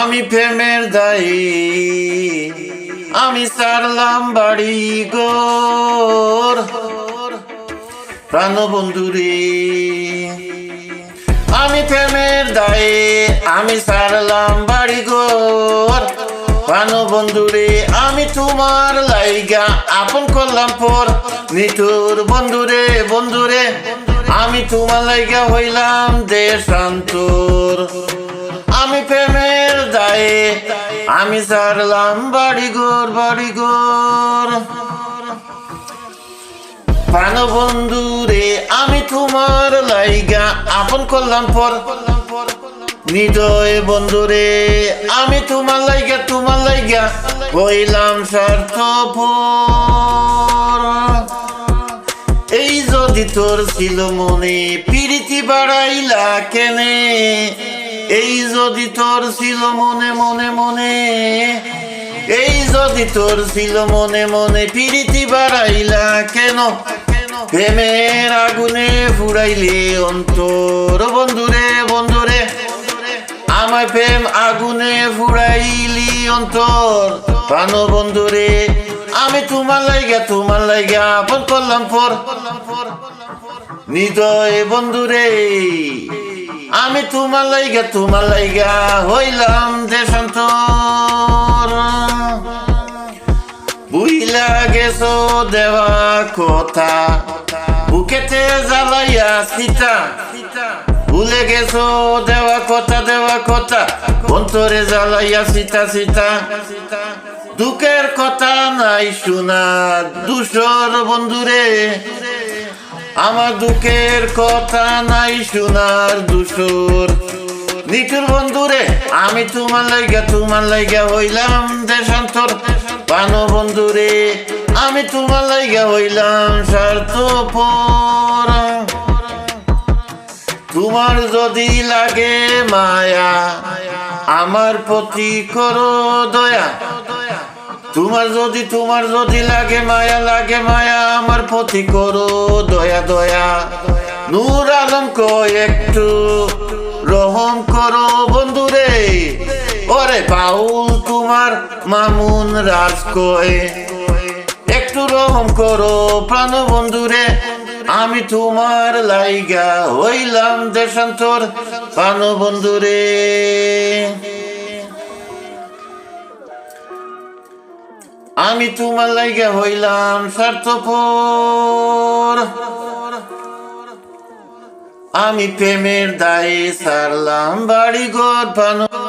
আমি প্রেমের দায়ী আমি সারলাম বাড়ি গোর প্রাণ প্রাণবন্ধুরে, আমি প্রেমের দায়ে আমি সারলাম বাড়ি গোর প্রাণ প্রাণবন্ধুরে, আমি তোমার লাইগা আপন করলাম পর। নিতুর বন্ধুরে বন্ধুরে, আমি তোমার লাইগা হইলাম দেশান্তর। আমি প্রেমের দায়ে আমি সারলাম বাড়ি গোর বাড়ি গোর প্রাণ বন্ধু রে আমি তোমার লাইগা আপন করলাম পর। হৃদয় বন্ধু রে আমি তোমার লাইগা তোমার লাইগা হইলাম স্বার্থ এই যদি তোর ছিল মনে, পিরিতি বাড়াইলা কেনে? এই যদি তোর ছিল মনে মনে মনে, এই যদি তোর ছিল মনে মনে, পিরিতি বাড়াইলা কেন? প্রেমের আগুনে ফুরাইলে অন্তর, বন্ধুরে বন্ধুরে, আমার প্রেম আগুনে ফুরাইলি অন্তর। প্রাণ বন্ধুরে, আমি তোমার লাইগা তোমার লাইগা আপন করলাম পর। হৃদয় বন্ধুরে আমি তোমার লাইগা তোমার লাইগা হইলাম দেশান্তর বুইলা গেছো দেওয়া কথা, বুকেতে জ্বালাইয়া সীতা ভুলে গেছো দেওয়া কথা দেওয়া কথা, অন্তরে জ্বালাইয়া সীতা সীতা দুঃখের কথা নাই শোনা দুশোর বন্ধুরে। আমার দুঃখের কথা নাই শোনার দুশোর নিটুর বন্ধুরে, আমি তোমার লাইগা তোমার লাইগা হইলাম দেশান্তর। পানো বন্ধুরে, আমি তোমার লাইগা হইলাম স্বার্থপর। তোমার যদি লাগে মায়া, আমার প্রতি করো দয়া। তোমার যদি তোমার যদি লাগে মায়া লাগে মায়া, আমার প্রতি করো দয়া দয়া। নূর আলম কয় একটু রহম করো বন্ধুরে। ওরে পাউল তোমার মামুন রাজ কয়। একটু রহম করো প্রাণ বন্ধুরে। আমি তোমার লাইগা হইলাম দেশান্তর প্রাণ বন্ধুরে। আমি তোমার লাইগা হইলাম স্বার্থপর। আমি প্রেমের দায়ে সারলাম বাড়ি ঘর